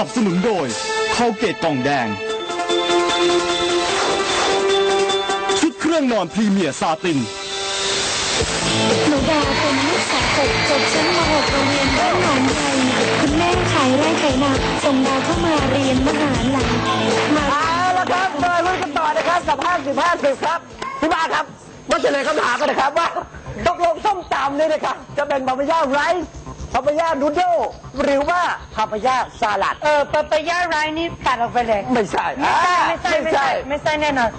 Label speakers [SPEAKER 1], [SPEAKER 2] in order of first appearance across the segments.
[SPEAKER 1] นับสนุนโดยคอลเกตกล่องแดง ชุดเครื่องนอนพรีเมียร์ซาติน
[SPEAKER 2] หนูดาวเป็นลูกสาวเด็กจบชั้นม .6 โรงเรียนบ้านหนองไทยคุณแม่ขายไร่ขายนาส่งดาวเข้ามาเรียนมหาลัยมา
[SPEAKER 3] เอาละครับมาลุ้นกันต่อนะครับกับห้าสิบห้าสิบครับพี่บ้าครับมาเฉลยคำถามกันนะครับว่าตกลงส้มตำนี่นะครับจะเป็นปาปายาไรซ์ ปาปายานูโดหรือว่าปาปายาสลัด
[SPEAKER 4] เออปาปายาไรนี่ตัดออกไปเลย
[SPEAKER 3] ไม่ใช่
[SPEAKER 4] ไม่ใช่ไม่ใช่ไม่
[SPEAKER 3] ไม่
[SPEAKER 4] ใช่
[SPEAKER 3] ใช่
[SPEAKER 4] ไม่ใช่แน่นอน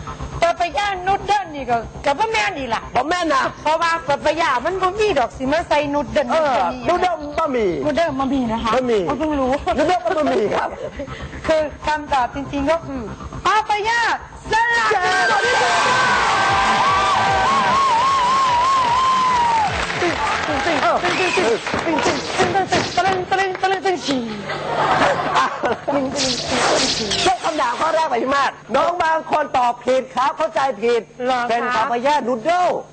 [SPEAKER 4] ปาปายานุดเดิลนี่ก็กับว่าแม่นดีล่ะ
[SPEAKER 3] ผมแม่นนะ
[SPEAKER 4] เพราะว่าปาปายามันบ่มีดอกสิมาใส่นุดเดิล
[SPEAKER 3] เออนูโดบะหมี่
[SPEAKER 4] นุดเดิลมันมีนะคะ
[SPEAKER 3] บะหมี่
[SPEAKER 4] เขาเพิ่งรู้
[SPEAKER 3] นูโดบะหมี่ครับ
[SPEAKER 4] คือคำตอบจริงๆก็คือปาปายาสลัด ง
[SPEAKER 3] ยกคำถาข้อแรกไปพี่มาศน้องบางคนตอบผิดครับเข้าใจผิด
[SPEAKER 4] หรอ
[SPEAKER 3] เป็นปาปายานูโด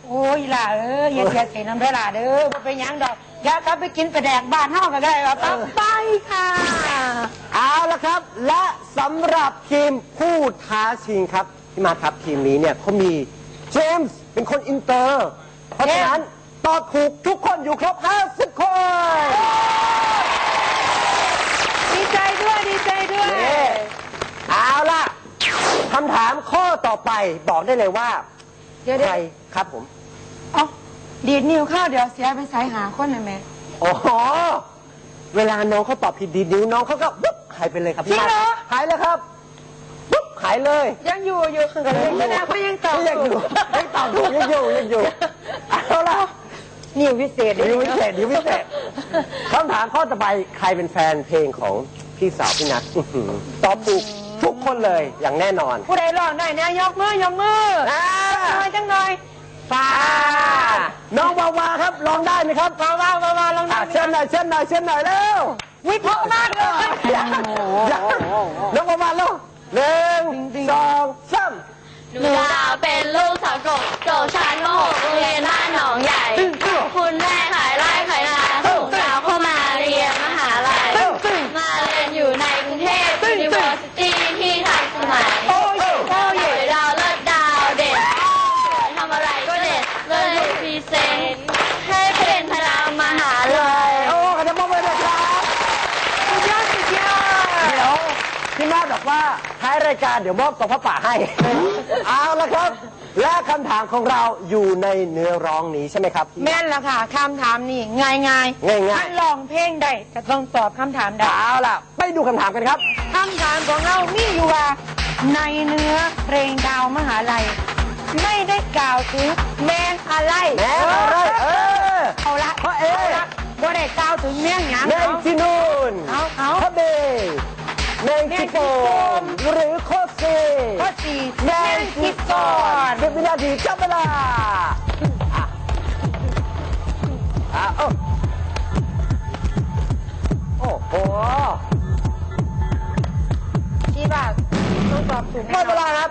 [SPEAKER 4] โอ้ยล่ะเอออย่าเสียเสียน้ำได้อล่ะเด้อบ่เป็นหยังดอกอย่ากลับไปกินไปแดกบ้านเฮาก็ได้ว่าปั๊บไปค่ะ
[SPEAKER 3] เอาละครับ และสำหรับทีมผู้ท้าชิงครับพี่มาศครับทีมนี้เนี่ยเขามีเจมส์เป็นคนอินเตอร์ เพราะฉะนั้น ตอบถูกทุกคนอยู่ครบ 50 คน
[SPEAKER 4] ดีใจด้วยดีใจด้วย
[SPEAKER 3] นี่เอาล่ะคำถามข้อต่อไปบอกได้เลยว่า
[SPEAKER 4] เดี๋ยว
[SPEAKER 3] ใค
[SPEAKER 4] เดี๋ย
[SPEAKER 3] ร
[SPEAKER 4] ว
[SPEAKER 3] ครับผม
[SPEAKER 4] เอ้าดีดนิ้วเข้าเดี๋ยวเสียไปสายหาคนหน่อยแม่
[SPEAKER 3] โอ้โหเวลาน้องเขาตอบผิดดีนิ้วน้องเขาก็ปุ๊บหายไปเลยครับพี่มาศหายเลยครับปุ๊บหายเลย
[SPEAKER 4] ยังอยู่อยู่คือกันเลยนะเขายังตอบ
[SPEAKER 3] ยังอยู่ยังตอบถูกยังอยู่ยังอยู่เอาล่ะ
[SPEAKER 4] นิ้วพิเศษ
[SPEAKER 3] นิ้วพิเศษนิ้วพิเศษคำถามข้อต่อไปใครเป็นแฟนเพลงของพี่สาวพี่นัทอื้อหือตอบถูกทุกคนเลยอย่างแน่นอน
[SPEAKER 4] ผู้ใดร้องได้เนี่ยยกมือยกมือ
[SPEAKER 3] อ่า
[SPEAKER 4] จังหน่อยจังหน่อยฟ้า
[SPEAKER 3] น้องวาวาครับร้องได้ไหมครับ
[SPEAKER 4] ว้าวว้าวว้าวว้าวลอง
[SPEAKER 3] อะ
[SPEAKER 4] ได้
[SPEAKER 3] เชิญหน่อยเชิญหน่อยเชิญหน่อยเร็ว
[SPEAKER 4] วิเพราะมากเลย
[SPEAKER 3] อย่าอย่าน้องวาวาเร็วหนึ่งสองสาม
[SPEAKER 5] หนูดาวเป็นลูกสาวกบจบชั้นม .6 โรงเรียนบ้านหนองใหญ่ คุณแม่ขายไร่ขายนาส่งดาวเข้ามาเรียนมหาลัย มาเรียนอยู่ในกรุงเทพ University ที่ทันสมัย
[SPEAKER 3] โอ้ย
[SPEAKER 5] โอ้ยดาวเลิศดาวเด่นทำอะไรก็เด่นเลยถูกพรีเซนต์ให้เป็นพลังมหาลัย
[SPEAKER 3] โอ้ขอบคุณมากเลยครับ
[SPEAKER 4] สุดยอดสุดยอด
[SPEAKER 3] เดี๋ยวพี่มาศบอกว่าท้ายรายการเดี๋ยวมอบกองพระป่าให้ เอาละครับ และคำถามของเราอยู่ในเนื้อร้องนี้ใช่ไหมครับพี่
[SPEAKER 4] แม่นละค่ะคำถามนี่ง่ายง่าย
[SPEAKER 3] ง่ายๆ
[SPEAKER 4] ถ้าลองเพลงได้จะต้องตอบคำถามได้
[SPEAKER 3] เอาล่ะ ไปดูคำถามกันครับ
[SPEAKER 4] คำถามของเรามีอยู่ว่า ในเนื้อเพลงดาวมหาลัย ไม่ได้กล่าวถึงแมงอะไร
[SPEAKER 3] แม่อะไรเออ
[SPEAKER 4] เอาละ
[SPEAKER 3] พระเอกา
[SPEAKER 4] ละบ่ได้กล่าวถึงแมงหยัง
[SPEAKER 3] แมงจีนูน
[SPEAKER 4] เอาเอา
[SPEAKER 3] พระเบย์แมงจีโปมหรือโคตรซี
[SPEAKER 4] ข้อสี่
[SPEAKER 3] แม
[SPEAKER 4] แม
[SPEAKER 3] ง
[SPEAKER 4] ง
[SPEAKER 3] จี
[SPEAKER 4] คิ
[SPEAKER 3] ก
[SPEAKER 4] ด
[SPEAKER 3] อ
[SPEAKER 4] ก่อนน
[SPEAKER 3] สิบวินาทีจับเวลาอะอะโอ้โอ้โห
[SPEAKER 4] ชี้ว่าต้องตอบถูก
[SPEAKER 3] หมดเวลาครับ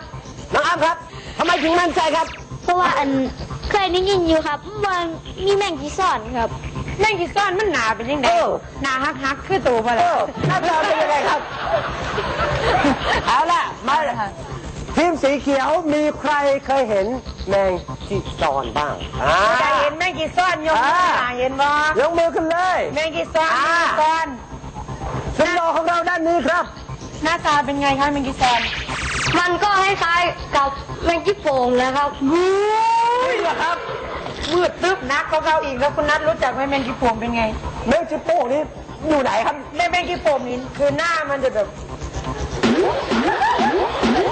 [SPEAKER 3] น้องอ้ำครับทำไมถึงมั่นใจครับ
[SPEAKER 5] เพราะว่าอันเคยได้ยินอยู่ครับว่ามีแมงจีซ่อนครับ
[SPEAKER 4] แมงคิดก่อนมันหนาเป็นยังไง
[SPEAKER 3] เออ
[SPEAKER 4] หนาฮักฮักๆคือตัวมา
[SPEAKER 3] เอ
[SPEAKER 4] แล้ว
[SPEAKER 3] อหน้าตาเป็นยังไงครับ เอาล่ะ มาทีมสีเขียวมีใครเคยเห็นแมงจีซอนบ้างอ่า
[SPEAKER 4] จะเห็นแมงกีซ้อนยกมือ
[SPEAKER 3] อ่า
[SPEAKER 4] หาเห็นบ่
[SPEAKER 3] ยกมือขึ้นเลย
[SPEAKER 4] แมงกีซ้อน
[SPEAKER 3] อ่า
[SPEAKER 4] แมงกีซ้อน
[SPEAKER 3] สุดหล่อของเราด้านนี้ครับ
[SPEAKER 4] หน้าตาเป็นไงคะแมงกีซ้อน
[SPEAKER 5] มันก็คล้ายๆกับแมงจีโป่งนะครับ
[SPEAKER 3] นี่แหละครับ
[SPEAKER 4] มืดตึ๊บนักเขาเขาอีกแล้วคุณนัทรู้จักไหมแมงกีโป่งเป็นไง
[SPEAKER 3] แมงจีโป้งนี่อยู่ไหนครับ
[SPEAKER 4] แม่แมงกีโป่งนี่คือหน้ามันจะแบบ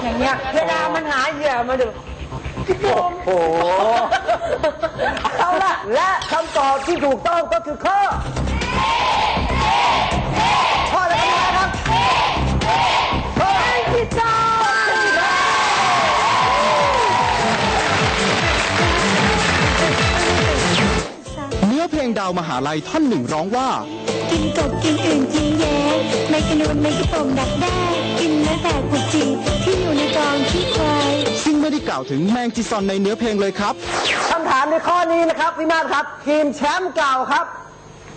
[SPEAKER 4] อย่างเงี้ยเวลามันหาเหยื่อมันจะกีโป่ง
[SPEAKER 3] โอ้โหเอาล่ะและคำตอบที่ถูกต้องก็คือข้อข้อา
[SPEAKER 1] วมหาลัยท่อนหนึ่งร้องว่า
[SPEAKER 2] กินกบกินอื่นจีแย้ไม่กระนูนไม่กระโปรงดักแด้กินเนื้อแต่กุจีที่อยู่ในกองขี้ควาย
[SPEAKER 1] ซึ่งไม่ได้กล่าวถึงแมงจีซอนในเนื้อเพลงเลยครับ
[SPEAKER 3] คำถามในข้อนี้นะครับพี่มาศครับ ทีมแชมป์เก่าครับ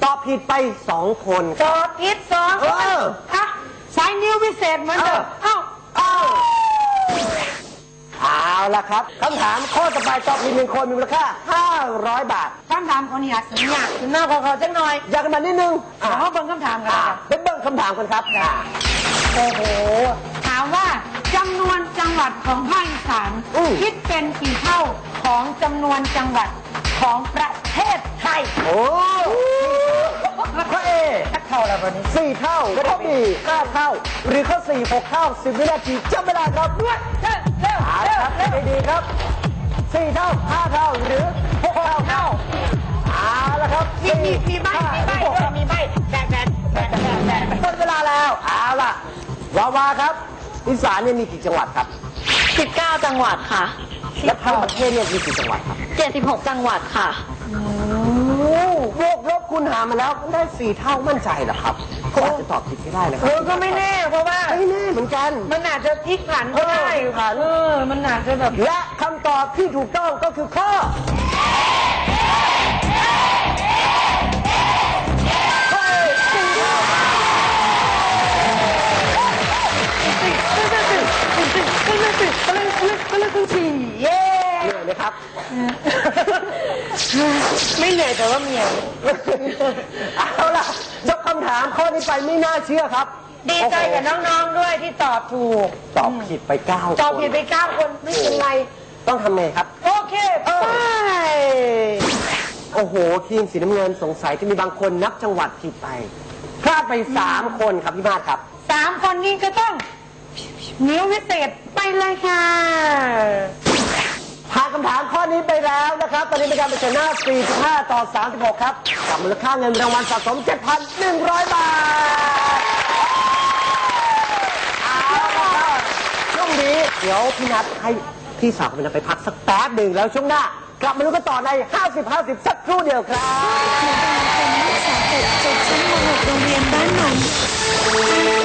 [SPEAKER 3] ตอบผิดไปสองคนค
[SPEAKER 4] ต
[SPEAKER 3] รับ
[SPEAKER 4] อบผิดสอง
[SPEAKER 3] เออ
[SPEAKER 4] ฮะใช้นิ้ววิเศษเหมือนเดิม
[SPEAKER 3] เออ
[SPEAKER 4] เอ้า
[SPEAKER 3] เอาเอา ละครับคำถามข้อต่อไปตอบผิดหนึ่งคนมีมูลค่า 500 บาท
[SPEAKER 4] คำถามคนนี้อยากอยากถึงหน้าของเขาจังหน่อย
[SPEAKER 3] อยากกันมานิดนึงอะ
[SPEAKER 4] เดี๋ยวเขาเบิ่งคำถามกัน
[SPEAKER 3] อะ
[SPEAKER 4] ค่ะ
[SPEAKER 3] ไปเบิ่งคำถามกันครับอะ
[SPEAKER 4] โอ้โห ถามว่าจำนวนจังหวัดของภาคอีสานคิดเป็นกี่เท่าของจำนวนจังหวัดของประเทศไทย
[SPEAKER 3] โอ้ข้อเอ
[SPEAKER 4] สักเท่าแล้ววันนี้
[SPEAKER 3] สี่เท่าข้อบีห้าเท่า หรือข้อสี่หกเท่าสิบวินาทีจับเวลาครับด้วย ให้ดีครับสี่เท่าห้าเท่าหรือหกเท่า
[SPEAKER 4] เท่า
[SPEAKER 3] เอาละครับ
[SPEAKER 4] มีมีมีใบมีใบด้วยมีใบแบกแบกแบกแบกแบก
[SPEAKER 3] หมดเวลาแล้วเอาล่ะวาวาครับอีสานเนี่ยมีกี่จังหวัดครับ
[SPEAKER 5] 19 จังหวัดค่ะ
[SPEAKER 3] และทั้งประเทศเนี่ยมีกี่จังหวัดครับ
[SPEAKER 5] 76 จังหวัดค่ะ
[SPEAKER 3] บวกลบคูณหารมาแล้วได้สี่เท่ามั่นใจเหรอครับก็อาจจะตอบผิดก็ได้นะค
[SPEAKER 4] เอ
[SPEAKER 3] รับ
[SPEAKER 4] อก็ไม่แน่เพราะว่า
[SPEAKER 3] ไม่แน่เหมือนกัน
[SPEAKER 4] มันอาจจะพลิกผันก็ได้
[SPEAKER 3] เออพลิกผัน
[SPEAKER 4] เออ มันอาจจะแบบ
[SPEAKER 3] และคำตอบที่ถูกต้องก็คือข้อข้อเอสี่เท่า
[SPEAKER 4] เย้
[SPEAKER 3] เหนื่อยไหมครับ
[SPEAKER 4] ไม่เหนื่อยแต่ว่าเมีย
[SPEAKER 3] เอาล่ะยกคำถามข้อนี้ไปไม่น่าเชื่อครับ
[SPEAKER 4] ดีใจกับน้องๆด้วยที่ตอบถูก
[SPEAKER 3] ตอบผิดไปเก้า
[SPEAKER 4] ตอบผิดไปเก้าคนไม่เป็นไร
[SPEAKER 3] ต้องทำไงครับ
[SPEAKER 4] โอเค
[SPEAKER 3] เอ
[SPEAKER 4] ไป
[SPEAKER 3] อโอ้โห ทีมสีน้ำเงินสงสัยจะมีบางคนนับจังหวัดผิดไป พลาดไปสามคนครับพี่มาศครับ
[SPEAKER 4] สามคนนี้ก็ต้อง นิ้ววิเศษไปเลยค่ะ
[SPEAKER 3] ผ่านคำถามข้อนี้ไปแล้วนะครับ ตอนนี้เป็นการเป็นชนะ45 ต่อ 36 ครับ กับมูลค่าเงินรางวัลสะสม 7,100 บาทเอาละครับช่วงนี้เดี๋ยวพี่นัทให้พี่สาวคุณนัทไปพักสักแป๊บหนึ่งแล้วช่วงหน้ากลับมาดูกันต่อใน 50-50 สักครู่เดียวครับ
[SPEAKER 2] เป็นนักศึกษาเด็กจบชั้นม .6 โรงเรียนบ้านหนอง